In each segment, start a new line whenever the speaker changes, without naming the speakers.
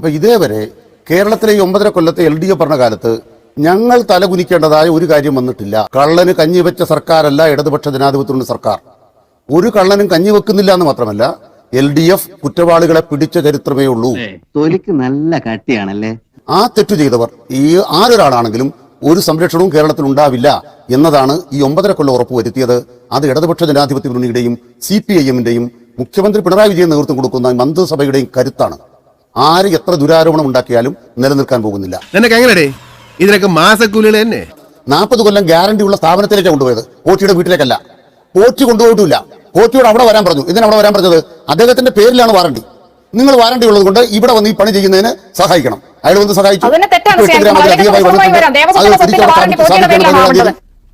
അപ്പൊ ഇതേവരെ കേരളത്തിലെ ഈ ഒമ്പതര കൊല്ലത്തെ എൽ ഡി എഫ് ഭരണകാലത്ത് ഞങ്ങൾ തലകുനിക്കേണ്ടതായ ഒരു കാര്യം വന്നിട്ടില്ല. കള്ളന് കഞ്ഞി വെച്ച സർക്കാരല്ല ഇടതുപക്ഷ ജനാധിപത്യത്തിനുള്ള സർക്കാർ. ഒരു കള്ളനും കഞ്ഞി വെക്കുന്നില്ല എന്ന് മാത്രമല്ല എൽ ഡി എഫ് കുറ്റവാളികളെ പിടിച്ച ചരിത്രമേ ഉള്ളൂ.
തൊലിക്ക് നല്ല കട്ടിയാണല്ലേ?
ആ തെറ്റു ചെയ്തവർ ഈ ആരൊരാളാണെങ്കിലും ഒരു സംരക്ഷണവും കേരളത്തിൽ ഉണ്ടാവില്ല എന്നതാണ് ഈ ഒമ്പതര കൊല്ലം ഉറപ്പുവരുത്തിയത് അത് ഇടതുപക്ഷ ജനാധിപത്യ മുന്നണിയുടെയും സി പി ഐ എമ്മിന്റെയും മുഖ്യമന്ത്രി പിണറായി വിജയൻ നേതൃത്വം കൊടുക്കുന്ന മന്ത്രിസഭയുടെയും കരുത്താണ്. ആര് എത്ര ദുരാരോപണം ഉണ്ടാക്കിയാലും നിലനിൽക്കാൻ പോകുന്നില്ല.
നിനക്ക് ഇതിനൊക്കെ മാസക്കൂലികൾ തന്നെ.
നാൽപ്പത് കൊല്ലം ഗ്യാരണ്ടി ഉള്ള സ്ഥാപനത്തിലേക്കാണ് കൊണ്ടുപോയത്. കോച്ചിയുടെ വീട്ടിലേക്കല്ല. കോച്ചി കൊണ്ടുപോയിട്ടില്ല. കോച്ചിയോട് അവിടെ വരാൻ പറഞ്ഞു. ഇതിന് അവിടെ വരാൻ പറഞ്ഞത്? അദ്ദേഹത്തിന്റെ പേരിലാണ് വാറണ്ടി നിങ്ങൾ വാറണ്ടി ഉള്ളത് കൊണ്ട് ഇവിടെ വന്ന് ഈ പണി ചെയ്യുന്നതിന് സഹായിക്കണം. അയാൾ വന്ന് സഹായിച്ചു.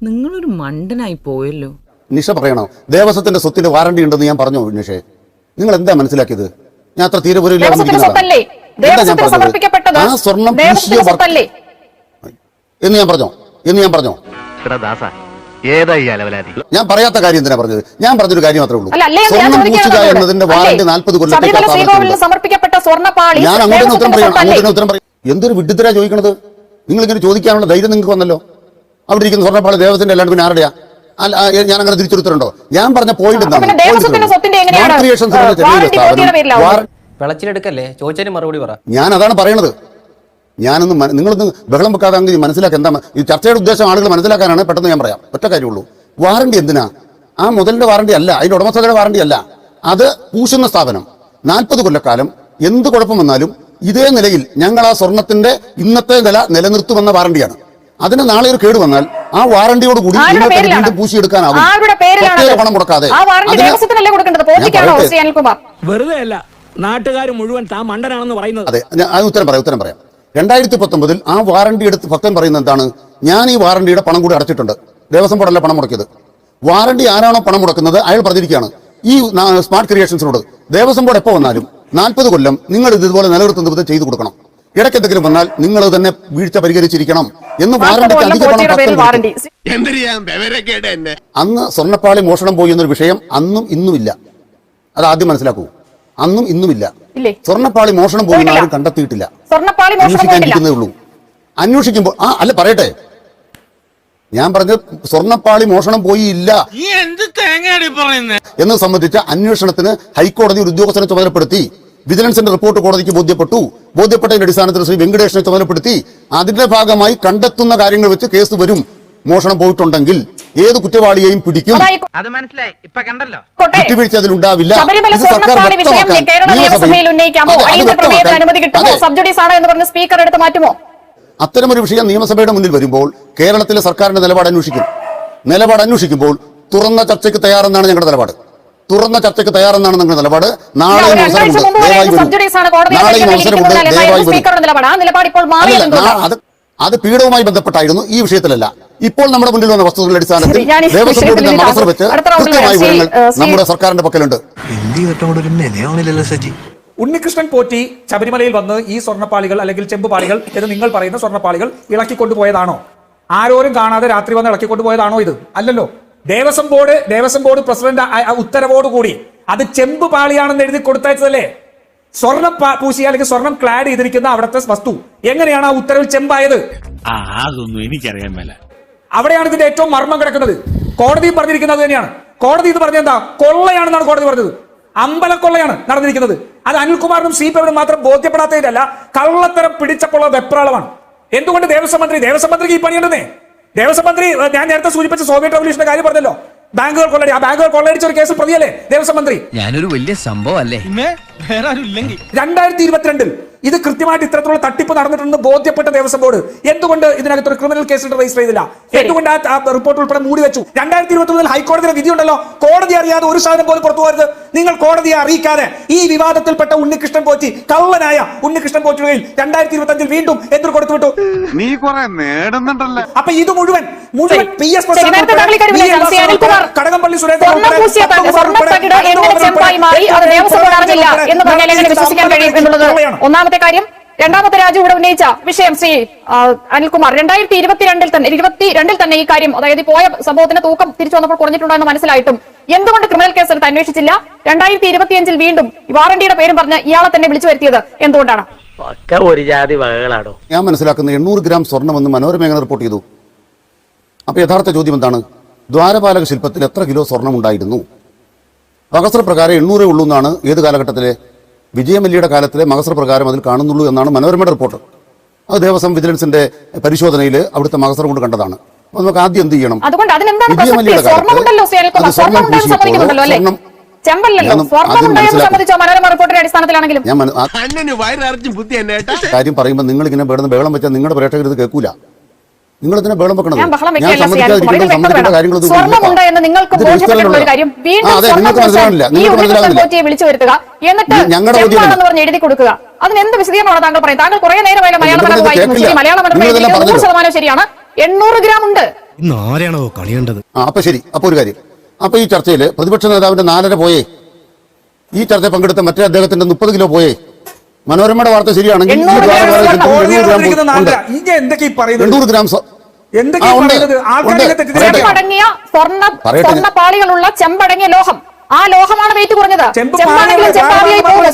നിങ്ങളൊരു മണ്ടനായി പോയല്ലോ.
നിഷ പറയണോ? ദേവസ്വത്തിന്റെ സ്വത്തിന്റെ വാറണ്ടി ഉണ്ടെന്ന് ഞാൻ പറഞ്ഞു നിഷേ. നിങ്ങൾ എന്താ മനസ്സിലാക്കിയത്? ഞാൻ അത്ര തീരെ
ദേവസ്വത്തിന്റെ സ്വത്തല്ലേ? ദേവസ്വത്തിന് സമർപ്പിക്കപ്പെട്ടത്
ആ സ്വർണം വർ- എന്ന് ഞാൻ പറഞ്ഞോ? എന്ന് ഞാൻ പറഞ്ഞോ? ഞാൻ പറയാത്ത കാര്യം എന്തിനാ പറഞ്ഞത്? ഞാൻ പറഞ്ഞൊരു കാര്യം മാത്രമേ ഉള്ളൂ. സ്വർണം പൂശുക എന്നതിന്റെ
വാറന്റ്
വാറണ്ടി നാൽപ്പത് കൊല്ലത്തേക്ക് ഞാൻ അങ്ങോട്ട് ഉത്തരം
പറയാം
അങ്ങോട്ട് ഉത്തരം പറയാം. എന്തൊരു വിഡ്ഢിത്തരാ ചോദിക്കണത്? നിങ്ങൾ ഇങ്ങനെ ചോദിക്കാനുള്ള ധൈര്യം നിങ്ങൾക്ക് വന്നല്ലോ? അവിടെ ഇരിക്കുന്ന സ്വർണപ്പാളി ദേവത്തിന്റെ അല്ലാണ്ട് പിന്നെ ആരുടെയാ? അല്ല ഞാൻ അങ്ങനെ തിരിച്ചെടുത്തിട്ടുണ്ടോ ഞാൻ പറഞ്ഞ പോയിന്റ്
എന്താണ്? പിന്നെ
വിളച്ചിലെടുക്കല്ലേ? ചോദിച്ചതിന് മറുപടി പറ.
ഞാൻ അതാണ് പറയണത്. ഞാനൊന്ന് നിങ്ങളൊന്നും ബഹളം വെക്കാതെ അങ്ങ് മനസ്സിലാക്കുക എന്താ ഈ ചർച്ചയുടെ ഉദ്ദേശം ആളുകൾ മനസ്സിലാക്കാനാണ് പെട്ടെന്ന് ഞാൻ പറയാം. ഒറ്റ കാര്യമുള്ളൂ വാറണ്ടി എന്തിനാ? ആ മുതലിന്റെ വാറണ്ടി അല്ല അതിന്റെ ഉടമസ്ഥതയുടെ വാറണ്ടി അല്ല. അത് പൂശുന്ന സ്ഥാപനം. നാൽപ്പത് കൊല്ലക്കാലം എന്ത് കുഴപ്പം വന്നാലും ഇതേ നിലയിൽ ഞങ്ങൾ ആ സ്വർണത്തിന്റെ ഇന്നത്തെ നില നിലനിർത്തുമെന്ന വാറണ്ടിയാണ്. അതിന് നാളെ ഒരു കേട് വന്നാൽ ആ വാറണ്ടിയോട് കൂടി? വീണ്ടും
പേരിലാണ്
പണം
കൊടുക്കാതെ
വെറുതെ അല്ല നാട്ടുകാർ മുഴുവൻ താൻ മണ്ടനാണെന്ന് പറയുന്നത്.
അതെ ഞാൻ അത് ഉത്തരം പറയാം ഉത്തരം പറയാം. രണ്ടായിരത്തി പത്തൊമ്പതിൽ ആ വാറണ്ടി എടുത്ത് ഭക്തൻ പറയുന്നത് എന്താണ്? ഞാൻ ഈ വാറണ്ടിയുടെ പണം കൂടി അടച്ചിട്ടുണ്ട്. ദേവസ്വം ബോർഡല്ല പണം മുടക്കിയത്. വാറണ്ടി ആരാണോ പണം മുടക്കുന്നത്? അയാൾ പറഞ്ഞിരിക്കുകയാണ്. ഈ സ്മാർട്ട് ക്രിയേഷൻസിനോട് ദേവസ്വം ബോർഡ് എപ്പോൾ വന്നാലും നാൽപ്പത് കൊല്ലം നിങ്ങൾ ഇത് ഇതുപോലെ നിലനിർത്തുന്ന വിധം ചെയ്തു കൊടുക്കണം. ഇടയ്ക്ക് എന്തെങ്കിലും വന്നാൽ നിങ്ങൾ തന്നെ വീഴ്ച പരിഹരിച്ചിരിക്കണം എന്ന് വാറണ്ടിക്ക് അധിക പണം അന്ന് സ്വർണപ്പാളി മോഷണം പോയി എന്നൊരു വിഷയം അന്നും ഇന്നുമില്ല. അത് ആദ്യം മനസ്സിലാക്കൂ. അന്നും ഇന്നുമില്ല? സ്വർണപ്പാളി മോഷണം
പോകുന്ന
ആരും കണ്ടെത്തിയിട്ടില്ല.
സ്വർണപ്പാളി മോഷണം പോയിട്ടില്ല.
അന്വേഷിക്കാനിരിക്കുന്നേ ഉള്ളൂ. അന്വേഷിക്കുമ്പോൾ ആ അല്ല പറയട്ടെ. ഞാൻ പറഞ്ഞത് സ്വർണപ്പാളി മോഷണം പോയില്ല
നീ എന്ത് തേങ്ങയാടി പറയുന്നേ?
എന്ന് സംബന്ധിച്ച അന്വേഷണത്തിന് ഹൈക്കോടതി ഒരു ഉദ്യോഗസ്ഥനെ ചുമതലപ്പെടുത്തി. വിജിലൻസിന്റെ റിപ്പോർട്ട് കോടതിക്ക് ബോധ്യപ്പെട്ടു. ബോധ്യപ്പെട്ടതിന്റെ അടിസ്ഥാനത്തിൽ ശ്രീ വെങ്കടേഷിനെ ചുമതലപ്പെടുത്തി. അതിന്റെ ഭാഗമായി കണ്ടെത്തുന്ന കാര്യങ്ങൾ വെച്ച് കേസ് വരും. മോഷണം പോയിട്ടുണ്ടെങ്കിൽ. ഏത് കുറ്റവാളിയെയും പിടിക്കും.
അത് മനസ്സിലായി. ഇപ്പൊ കണ്ടല്ലോ.
വിട്ടുവീഴ്ച അതിലുണ്ടാവില്ല
ശബരിമല വിഷയം കേരള നിയമസഭയിൽ ഉന്നയിക്കാമോ? പ്രമേയത്തിന് അനുമതി കിട്ടുമോ?
അതെ.
സബ്ജുഡീസ് ആണ് എന്ന് പറഞ്ഞ് സ്പീക്കർ എടുത്ത് മാറ്റുമോ?
അത്തരമൊരു വിഷയം നിയമസഭയുടെ മുന്നിൽ വരുമ്പോൾ കേരളത്തിലെ സർക്കാരിന്റെ നിലപാട് അന്വേഷിക്കും. നിലപാട് അന്വേഷിക്കുമ്പോൾ തുറന്ന ചർച്ചയ്ക്ക് തയ്യാറെന്നാണ് ഞങ്ങളുടെ നിലപാട്. തുറന്ന ചർച്ചയ്ക്ക് തയ്യാറെന്നാണ് ഞങ്ങളുടെ നിലപാട്.
നാളെ
അവസരമുണ്ട് ദയവായി വരും. നാളെയും അവസരമുണ്ട് ദയവായി വരും. അത് അത് പീഡവുമായി ബന്ധപ്പെട്ടായിരുന്നു ഈ വിഷയത്തിലല്ല. ഇപ്പോൾ നമ്മുടെ മുന്നിൽ വന്ന വസ്തുതകളുടെ അടിസ്ഥാനത്തിൽ ദേവസ്വം ബോർഡിന്റെ മനസ്സർ വെച്ച് കൃത്യമായ വിവരങ്ങൾ നമ്മുടെ സർക്കാരിന്റെ പക്കലുണ്ട്.
ഉണ്ണികൃഷ്ണൻ പോറ്റി ശബരിമലയിൽ വന്ന് ഈ സ്വർണപ്പാളികൾ അല്ലെങ്കിൽ ചെമ്പുപാളികൾ എന്ന് നിങ്ങൾ പറയുന്ന സ്വർണപ്പാളികൾ ഇളക്കിക്കൊണ്ടുപോയതാണോ? ആരോരും കാണാതെ രാത്രി വന്ന് ഇളക്കിക്കൊണ്ടുപോയതാണോ ഇത്? അല്ലല്ലോ. Devaswom board Devaswom board president ആ- ആ കൂടി അത് ചെമ്പ് പാളിയാണെന്ന് എഴുതി കൊടുത്തയച്ചതല്ലേ? സ്വർണം പൂശി പൂശിയ അല്ലെങ്കിൽ സ്വർണം ക്ലാഡ് ചെയ്തിരിക്കുന്ന അവിടുത്തെ വസ്തു. എങ്ങനെയാണ് ആ ഉത്തരവിൽ ചെമ്പായത്?
അതൊന്നും എനിക്കറിയാൻ മേല.
അവിടെയാണ് ഇതിന്റെ ഏറ്റവും മർമ്മം കിടക്കുന്നത്. കോടതി പറഞ്ഞിരിക്കുന്നത് തന്നെയാണ്. കോടതി ഇത് പറഞ്ഞ എന്താ? കൊള്ളയാണെന്നാണ് കോടതി പറഞ്ഞത്. അമ്പലക്കൊള്ളയാണ് നടന്നിരിക്കുന്നത്. അത് അനിൽകുമാറിനും സി പി എമ്മിനും മാത്രം ബോധ്യപ്പെടാത്തതിലല്ല കള്ളത്തരം പിടിച്ചപ്പോഴുള്ള വെപ്രാളമാണ്. എന്തുകൊണ്ട് ദേവസ്വം മന്ത്രി ദേവസ്വം മന്ത്രിക്ക് ഈ പണിയുണ്ടെന്നേ ദേവസ്വം മന്ത്രി ഞാൻ നേരത്തെ സൂചിപ്പിച്ച സോവിയറ്റ് റവല്യൂഷന്റെ കാര്യം പറഞ്ഞല്ലോ. ബാങ്കുകൾ കൊള്ളടി. ആ ബാങ്കുകൾ കൊള്ളയടിച്ച ഒരു കേസ് പ്രതിയല്ലേ? ദേവസ്വം മന്ത്രി.
ഞാനൊരു വലിയ സംഭവം അല്ലേ?
വേറെ ആരും ഇല്ലെങ്കിൽ.
രണ്ടായിരത്തി ഇരുപത്തിരണ്ടിൽ ഇത് കൃത്യമായിട്ട് ഇത്തരത്തിലുള്ള തട്ടിപ്പ് നടന്നിട്ടുണ്ട് ബോധ്യപ്പെട്ട ദേവസ്വം ബോർഡ്. എന്തുകൊണ്ട് ഇതിനകത്ത് ഒരു ക്രിമിനൽ കേസ് രജിസ്റ്റർ ചെയ്തില്ല? എന്തുകൊണ്ട് ആ- റിപ്പോർട്ട് ഉൾപ്പെടെ മൂടി വെച്ചു? രണ്ടായിരത്തി ഇരുപത്തി ഒന്നിൽ ഹൈക്കോടതിയുടെ വിധി ഉണ്ടല്ലോ കോടതി അറിയാതെ ഒരു സാധനം പോലും പുറത്തു പോകരുത്. നിങ്ങൾ കോടതിയെ അറിയിക്കാതെ ഈ വിവാദത്തിൽപ്പെട്ട ഉണ്ണികൃഷ്ണൻ പോറ്റി കള്ളനായ ഉണ്ണികൃഷ്ണൻ പോറ്റിയിൽ രണ്ടായിരത്തി ഇരുപത്തി അഞ്ചിൽ വീണ്ടും എതിർ കൊടുത്തു വിട്ടു.
നീ കുറെ നേടുന്നുണ്ടല്ലോ?
അപ്പൊ ഇത് മുഴുവൻ മുഴുവൻ. പി എസ് കടകംപള്ളി സുരേന്ദ്രൻ സ്വർണം
ഒന്നാമത്തെ കാര്യം. രണ്ടാമത്തെ രാജു ഇവിടെ ഉന്നയിച്ച വിഷയം ശ്രീ അനിൽകുമാർ. രണ്ടായിരത്തി ഇരുപത്തിരണ്ടിൽ തന്നെ ഇരുപത്തിരണ്ടിൽ തന്നെ ഈ കാര്യം അതായത് പോയ സംഭവത്തിന്റെ തൂക്കം തിരിച്ചു വന്നപ്പോൾ കുറഞ്ഞിട്ടുണ്ടോ എന്ന് മനസ്സിലായിട്ടും എന്തുകൊണ്ട് ക്രിമിനൽ കേസ് എടുത്ത് അന്വേഷിച്ചില്ല? രണ്ടായിരത്തി ഇരുപത്തിയഞ്ചിൽ വീണ്ടും വാറണ്ടിയുടെ പേരും പറഞ്ഞ് ഇയാളെ തന്നെ വിളിച്ചു വരുത്തിയത് എന്തുകൊണ്ടാണ്?
ഒക്കെ ഒരു ജാതി വകകളാണോ
ഞാൻ മനസ്സിലാക്കുന്ന എണ്ണൂറ് ഗ്രാം സ്വർണമെന്ന് മനോരമ എങ്ങനെ റിപ്പോർട്ട് ചെയ്തു. അപ്പൊ യഥാർത്ഥ ചോദ്യം എന്താണ്? ദ്വാരപാലക ശില്പത്തിൽ എത്ര കിലോ സ്വർണം ഉണ്ടായിരുന്നു? മകസ്ര പ്രകാരം എണ്ണൂറേ ഉള്ളൂ എന്നാണ് ഏത് കാലഘട്ടത്തിലെ വിജയമല്ലിയുടെ കാലത്തിലെ മഹസർ പ്രകാരം അതിൽ കാണുന്നുള്ളൂ എന്നാണ് മനോരമയുടെ റിപ്പോർട്ട്. അത് ദേവസ്വം വിജിലൻസിന്റെ പരിശോധനയിൽ അവിടുത്തെ മഹസർ കൊണ്ട് കണ്ടതാണ്. അപ്പൊ നമുക്ക് ആദ്യം എന്ത് ചെയ്യണം? വിജയമല്ലിയുടെ കാലത്ത് കാര്യം പറയുമ്പോൾ നിങ്ങൾ ഇങ്ങനെ ബേളം വെച്ചാൽ നിങ്ങളുടെ പ്രേക്ഷകർ ഇത് കേൾക്കൂല. നിങ്ങൾ ഇതിനെ ബഹളം വെക്കണം
ഞാൻ സമ്മതിക്കാതിരിക്കുന്ന. സ്വർണമുണ്ട് എന്ന് നിങ്ങൾക്ക് ബോധ്യപ്പെട്ടിട്ടുള്ള ഒരു കാര്യം വീണ്ടും
ആ,
സ്വർണം
നിങ്ങൾക്ക് മനസ്സിലാവില്ല
ഈ
നിങ്ങൾക്ക്
പോറ്റിയെ വിളിച്ചു വരുത്തുക. എന്നിട്ട്. ചെമ്പാണെന്ന് പറഞ്ഞ് എഴുതി കൊടുക്കുക. അതിന് എന്ത് വിശദീകരണമാണ് താങ്കൾ പറയുന്നത്? താങ്കൾ കുറെ നേരമായാലും മലയാള
നിങ്ങളിത്
മനോരമ വായിക്കുന്നു. ശരി
കേൾക്കില്ല.
മലയാള മനോരമ നൂറ് ശതമാനം ശരിയാണ്. എണ്ണൂറ് ഗ്രാം ഉണ്ട്.
ഇന്ന് ആരെയാണോ കളിയേണ്ടത്?
അപ്പൊ ശരി. അപ്പൊ ഒരു കാര്യം. അപ്പൊ ഈ ചർച്ചയിൽ പ്രതിപക്ഷ നേതാവിന്റെ നാലര പോയേ. ഈ ചർച്ച പങ്കെടുത്ത മറ്റേ അദ്ദേഹത്തിന്റെ മുപ്പത് കിലോ പോയേ. മനോരമയുടെ വാർത്ത ശരിയാണെങ്കിൽ
എണ്ണൂറ് ഗ്രാം. ചെമ്പടങ്ങിയ
സ്വർണ.
സ്വർണപ്പാളികളുള്ള ചെമ്പടങ്ങിയ ലോഹം. ആ ലോഹമാണ് വെയിറ്റ് കുറഞ്ഞത്. ചെമ്പാണെങ്കിലും പോകും.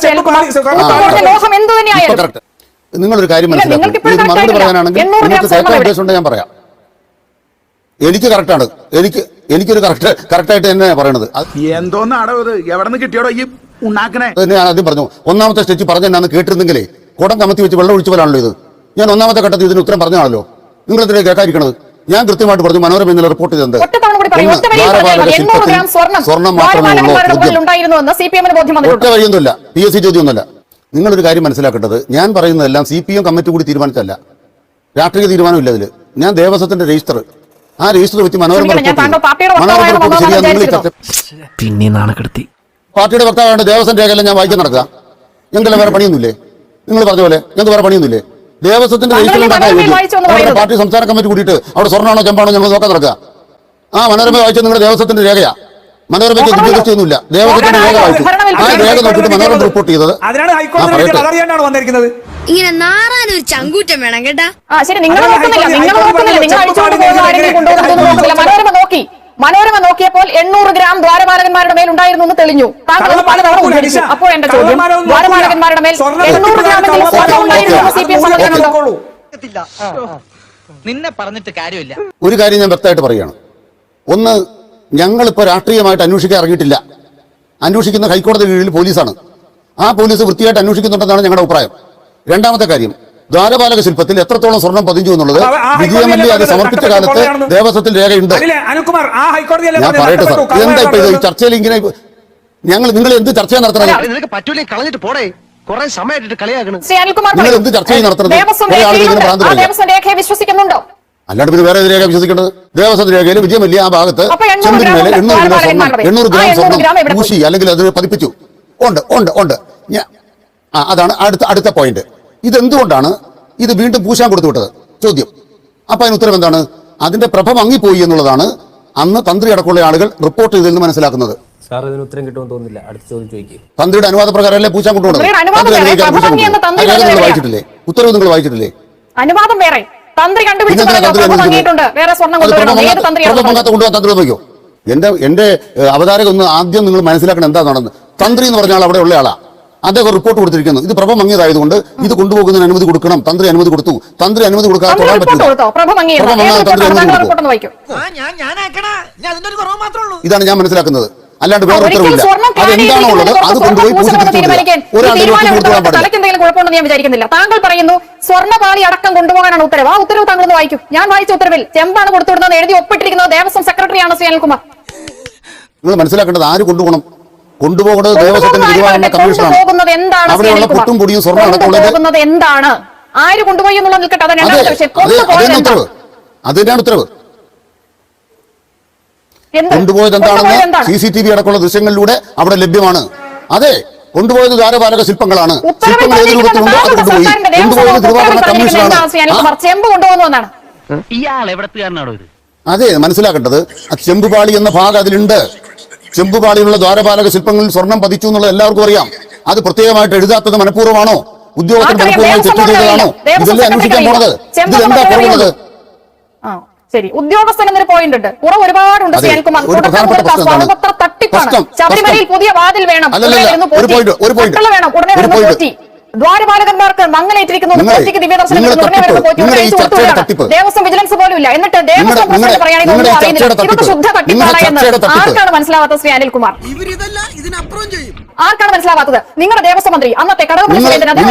ലോഹം എന്ത് തന്നെയായാലും.
നിങ്ങളൊരു കാര്യം
മനസ്സിലാക്കുക
മനസ്സിലാക്കും. മറുപടി പറയാനാണെങ്കിൽ. നിങ്ങൾക്ക് ഞാൻ പറയാം. എനിക്ക് കറക്റ്റാണ് എനിക്ക് എനിക്കൊരു കറക്റ്റ് കറക്റ്റായിട്ട് തന്നെ പറയണത് എന്തോന്നാണ്
എന്തോന്നാടോ ഇത്? എവിടെ നിന്ന് കിട്ടിയോടോ ഈ ഉണ്ടാക്കണേ?
ഞാൻ ആദ്യം പറഞ്ഞു. ഒന്നാമത്തെ സ്റ്റെച്ച് പറഞ്ഞു എന്നാന്ന് കേട്ടിരുന്നെങ്കിലേ കുടം കമത്തി വെച്ച് വെള്ളം ഒഴിച്ചു പോലാണല്ലോ ഇത്. ഞാൻ ഒന്നാമത്തെ ഘട്ടത്തിൽ ഇതിന് ഉത്തരം പറഞ്ഞാണല്ലോ നിങ്ങൾ ഇതിലേക്ക് കേൾക്കാതിരിക്കണത്? ഞാൻ കൃത്യമായിട്ട് പറഞ്ഞു മനോരമ ഇന്നലെ റിപ്പോർട്ട്
ഗ്രാം സ്വർണം.
മാത്രമേ ഉള്ളൂ. ഒറ്റ വഴിയൊന്നുമില്ല. പി എസ് സി ചോദ്യമൊന്നുമല്ല നിങ്ങളൊരു കാര്യം മനസ്സിലാക്കേണ്ടത് ഞാൻ പറയുന്നതെല്ലാം സി പി എം കമ്മിറ്റി കൂടി തീരുമാനിച്ചല്ല രാഷ്ട്രീയ തീരുമാനമില്ല അതിൽ ഞാൻ ദേവസ്വത്തിന്റെ രജിസ്റ്റർ. ആ രജിസ്റ്റർ വെച്ച് മനോരമ നിങ്ങൾ
പിന്നെ നാണക്കെടുത്തി
പാർട്ടിയുടെ വക്താവാണ് ദേവസ്വം രേഖയെല്ലാം ഞാൻ വായിക്കാൻ നടക്കുക. ഞങ്ങളെ വേറെ പണിയൊന്നുമില്ലേ? നിങ്ങൾ പറഞ്ഞ പോലെ ഞങ്ങൾക്ക് വേറെ പണിയൊന്നുമില്ലേ? ദേവസ്വത്തിന്റെ. പാർട്ടി സംസ്ഥാന കമ്മിറ്റി കൂടിയിട്ട് അവിടെ സ്വർണമാണോ ചെമ്പാണോ ഞങ്ങൾ നോക്കാൻ നടക്കുക. ആ മനോരമ വായിച്ചത് നിങ്ങളുടെ ദേവസ്വത്തിന്റെ രേഖയാ. മനോരമയ്ക്ക്. ഉദ്യോഗസ്ഥയൊന്നുമില്ല ദേവസ്വത്തിന്റെ രേഖ വായിച്ചു ആ രേഖ നോക്കിയിട്ട് മനോരമ റിപ്പോർട്ട് ചെയ്തത്.
അതിനാണ് നാറാൻ ഒരു
ഇങ്ങനെ ചങ്കൂറ്റം വേണം കേട്ടാ.
ആ ശരി. നിങ്ങൾ നോക്കുന്നില്ല. നിങ്ങൾ നോക്കുന്നില്ല. നിങ്ങൾ അടിച്ചുകൊണ്ട് പോകുന്ന ആരെങ്കിലും കൊണ്ടുപോകുന്നു നോക്കുന്നില്ല. മനോരമ നോക്കി. മനോരമ നോക്കിയപ്പോൾ എണ്ണൂറ് ഗ്രാം ദ്വാരപാലകന്മാരുടെ മേൽ ഉണ്ടായിരുന്നു എന്ന് തെളിഞ്ഞു. അപ്പോൾ എന്റെ ചോദ്യം. ദ്വാരപാലകന്മാരുടെ മേൽ എണ്ണൂറ് ഗ്രാമെങ്കിലും.
നിന്നെ പറഞ്ഞിട്ട് കാര്യമില്ല.
ഒരു കാര്യം ഞാൻ വ്യക്തമായിട്ട് പറയുകയാണ്. ഒന്ന് ഞങ്ങളിപ്പോൾ രാഷ്ട്രീയമായിട്ട് അന്വേഷിക്കാൻ ഇറങ്ങിയിട്ടില്ല. അന്വേഷിക്കുന്ന ഹൈക്കോടതി കീഴിൽ പോലീസാണ്. ആ പോലീസ് വൃത്തിയായിട്ട് അന്വേഷിക്കുന്നുണ്ടെന്നാണ് ഞങ്ങളുടെ അഭിപ്രായം. രണ്ടാമത്തെ കാര്യം ദ്വാരപാലക ശില്പത്തിൽ എത്രത്തോളം സ്വർണം പതിഞ്ഞു എന്നുള്ളത് വിജയമല്ലി അത് സമർപ്പിച്ച കാലത്ത് ദേവസ്വത്തിൽ രേഖയുണ്ട്
അനിൽകുമാർ ആ ഹൈക്കോടതി അല്ലേ
ഞാൻ
പറഞ്ഞത്?
പറയട്ടെ സാർ. എന്താ ഇപ്പൊ ഇത് ചർച്ചയിൽ ഇങ്ങനെ ഞങ്ങൾ നിങ്ങൾ എന്ത് ചർച്ച
നടത്തണം? പറ്റൂലേ? കളഞ്ഞിട്ട് പോടേ. കുറെ സമയമായിട്ട് കളിയാക്കണ്.
ശ്രീ അനിൽകുമാർ
നിങ്ങൾ എന്ത് ചർച്ചയാണ് നടത്തുന്നത്?
ദേവസ്വം രേഖയെ വിശ്വസിക്കുന്നുണ്ടോ?
അല്ലാണ്ട് പിന്നെ വേറെ രേഖ വിശ്വസിക്കേണ്ടത് ദേവസ്വം രേഖയിൽ വിജയമല്ലി ആ ഭാഗത്ത്
എണ്ണൂറ്
ചെമ്പിന്
ഗ്രാം
മേലെ
ഉണ്ട്.
എണ്ണൂറ് ഗ്രാം സ്വർണം എണ്ണൂറ് ഗ്രാം സ്വർണം? പൂശി അല്ലെങ്കിൽ അത് പതിപ്പിച്ചു. ഉണ്ട് ഉണ്ട് ഉണ്ട്. ആ അതാണ് അടുത്ത അടുത്ത പോയിന്റ് ഇതെന്തുകൊണ്ടാണ് ഇത് വീണ്ടും പൂശാൻ കൊടുത്തു വിട്ടത്? ചോദ്യം. അപ്പൊ അതിന് ഉത്തരം എന്താണ്? അതിന്റെ പ്രഭ മങ്ങിപ്പോയി എന്നുള്ളതാണ് അന്ന് തന്ത്രി അടക്കമുള്ള ആളുകൾ റിപ്പോർട്ട് ചെയ്തെന്ന് മനസ്സിലാക്കുന്നത്.
സാർ ഇതിന് ഉത്തരം കിട്ടുമെന്ന് തോന്നുന്നില്ല. അടുത്ത ചോദ്യം ചോദിക്കും.
തന്ത്രിയുടെ അനുവാദ പ്രകാരമല്ലേ പൂശാൻ കൊണ്ടുപോകുന്നത് വായിച്ചിട്ടില്ലേ? ഉത്തരവ് നിങ്ങൾ വായിച്ചിട്ടില്ലേ?
അനുവാദം വേറെ. തന്ത്രി കണ്ടുപിടിച്ച്
എന്റെ എന്റെ അവതാരകൊന്ന് അവതാരക ഒന്ന് ആദ്യം നിങ്ങൾ മനസ്സിലാക്കണം എന്താ നടന്നത്? തന്ത്രി എന്ന് പറഞ്ഞാൽ അവിടെ ഉള്ള ആളാ. അദ്ദേഹം റിപ്പോർട്ട് കൊടുത്തിരിക്കുന്നു. ഇത് പ്രഭ മങ്ങിയതായതുകൊണ്ട് ഇത് കൊണ്ടുപോകുന്നതിന് അനുമതി കൊടുക്കണം. തന്ത്രി അനുമതി കൊടുത്തു. തന്ത്രി അനുമതി കൊടുക്കാതെ തൊടാൻ പറ്റില്ല. തന്ത്രി അനുമതി ഇതാണ് ഞാൻ മനസ്സിലാക്കുന്നത്. അല്ലാണ്ട് വേറെ ഉത്തരവില്ല
സ്വർണം
അത് എന്താണോ ഉള്ളത്? അത് കൊണ്ടുപോയി
വിചാരിക്കുന്നില്ല. താങ്കൾ പറയുന്നു സ്വർണപാളി അടക്കം കൊണ്ടുപോകാനാണ് ഉത്തരവ്. ആ ഉത്തരവ് താങ്കൾ ഒന്ന് വായിക്കും. ഞാൻ വായിച്ച ഉത്തരവിൽ ചെമ്പാണ് കൊടുത്തുവിടുന്നത് എഴുതി ഒപ്പിട്ടിരിക്കുന്നത് ദേവസ്വം സെക്രട്ടറിയാണ് ശ്രീ അനിൽകുമാർ.
നിങ്ങൾ മനസ്സിലാക്കേണ്ടത് ആര് കൊണ്ടുപോകണം? കൊണ്ടുപോകേണ്ടത് ദേവസ്വത്തിന്റെ
കൊണ്ടുപോകുന്നത്
തിരുവാഭരണ? കമ്മീഷനാണ്. അവിടെയുള്ള? പുട്ടും പൊടിയും സ്വർണം അടക്കമുള്ളത്
കൊണ്ടുപോകുന്നത് എന്താണ്? ആര് കൊണ്ടുപോയി എന്നുള്ളത് നിൽക്കട്ടെ അതാണ്
അതെ
രണ്ടാമത്തെ വിഷയം?
ഉത്തരവ്. അത് തന്നെയാണ് ഉത്തരവ്. കൊണ്ടുപോയത് എന്താണെന്ന്
എന്താണ്?
സി സി ടി വി അടക്കമുള്ള ദൃശ്യങ്ങളിലൂടെ അവിടെ ലഭ്യമാണ്. അതെ കൊണ്ടുപോയത് ദ്വാരപാലക ശില്പങ്ങളാണ്. ശില്പങ്ങൾ ഏത് രൂപത്തിലുണ്ടോ അത് കൊണ്ടുപോയി. കൊണ്ടുപോയത് തിരുവാഭരണ കമ്മീഷനാണ്. അതെ മനസ്സിലാക്കേണ്ടത് ചെമ്പുപാളി എന്ന ഭാഗം അതിലുണ്ട്. ചെമ്പുപാളിയിലുള്ള ദ്വാരപാലക ശില്പങ്ങളിൽ സ്വർണം പതിച്ചു എന്നുള്ളത് എല്ലാവർക്കും അറിയാം. അത് പ്രത്യേകമായിട്ട് എഴുതാത്തത് മനഃപൂർവമാണോ? ഉദ്യോഗസ്ഥർ?
മനഃപൂർവമായി
തെറ്റ് ചെയ്തതാണോ? ഇതല്ലേ അന്വേഷിക്കാൻ പോണത്. ഇതിലെന്താ കുറവുള്ളത്
ശരി. ഉദ്യോഗസ്ഥൻ എന്നൊരു പോയിന്റ് ഉണ്ട്. കുറവ് ഒരുപാടുണ്ട്? സർവത്ര തട്ടിപ്പാണ്. ശബരിമലയിൽ പുതിയ വാതിൽ വേണം. വേണം. ഉടനെ പോറ്റി. ദ്വാരപാലകന്മാർക്ക് മങ്ങലേറ്റിരിക്കുന്നു.
നിങ്ങളെ-
കോടതിക്ക് ദിവ്യദർശനം വരുന്ന
തട്ടിപ്പ്,
പോറ്റി
നിങ്ങളെ ഈ
ഉന്നയിച്ചു
ചർച്ചയുടെ
കൊടുത്തുകയാണ്.
തട്ടിപ്പ്.
ദേവസ്വം വിജിലൻസ് പോലും ഇല്ല എന്നിട്ട് ദേവസ്വം
നിങ്ങളുടെ-
പ്രസിഡന്റ് പറയുകയാണെങ്കിൽ ഒന്നും അറിയുന്നില്ല. ഇതൊക്കെ ശുദ്ധ തട്ടിപ്പാണ്
നിങ്ങളുടെ
എന്ന്
ചർച്ചയുടെ തട്ടിപ്പ്.
ആർക്കാണ് മനസ്സിലാവാത്തത് ശ്രീ അനിൽകുമാർ?
ഇവരിതല്ല ഇതിനപ്പുറം ചെയ്യും.
ആർക്കാണ് മനസ്സിലാവാത്തത്? നിങ്ങളുടെ ദേവസ്വം മന്ത്രി അന്നത്തെ കടകംപള്ളി സുരേന്ദ്രൻ അദ്ദേഹം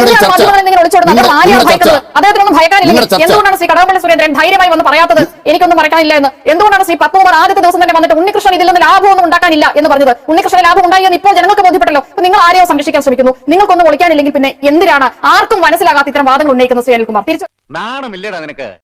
ഒളിച്ചോടുന്നത് അദ്ദേഹം ആരെയാണ് ഭയക്കുന്നത് അദ്ദേഹത്തിനൊന്നും
ഭയക്കാനില്ല.
എന്തുകൊണ്ടാണ് ശ്രീ കടകംപള്ളി സുരേന്ദ്രൻ ധൈര്യമായി വന്ന് പറയാത്തത്? എനിക്കൊന്നും മറക്കാനില്ല എന്ന്. എന്തുകൊണ്ടാണ് ശ്രീ പത്മകുമാർ ആദ്യത്തെ ദിവസം തന്നെ വന്നിട്ട് ഉണ്ണികൃഷ്ണൻ ഇതിൽ നിന്ന് ലാഭമൊന്നും ഉണ്ടാക്കാനില്ല എന്ന് പറഞ്ഞത്? ഉണ്ണികൃഷ്ണൻ ലാഭം ഉണ്ടായി എന്ന് ഇപ്പോൾ ജനങ്ങൾക്ക് ബോധ്യപ്പെട്ടല്ലോ. അപ്പൊ നിങ്ങൾ ആരെയോ സംരക്ഷിക്കാൻ ശ്രമിക്കുന്നു? നിങ്ങൾക്കൊന്നും ഒളിക്കാനില്ലെങ്കിൽ പിന്നെ എന്തിനാണ്? ആർക്കും മനസ്സിലാകാത്ത ഇത്തരം വാദങ്ങൾ ഉന്നയിക്കുന്നത് ശ്രീ അനിൽകുമാർ. തിരിച്ചു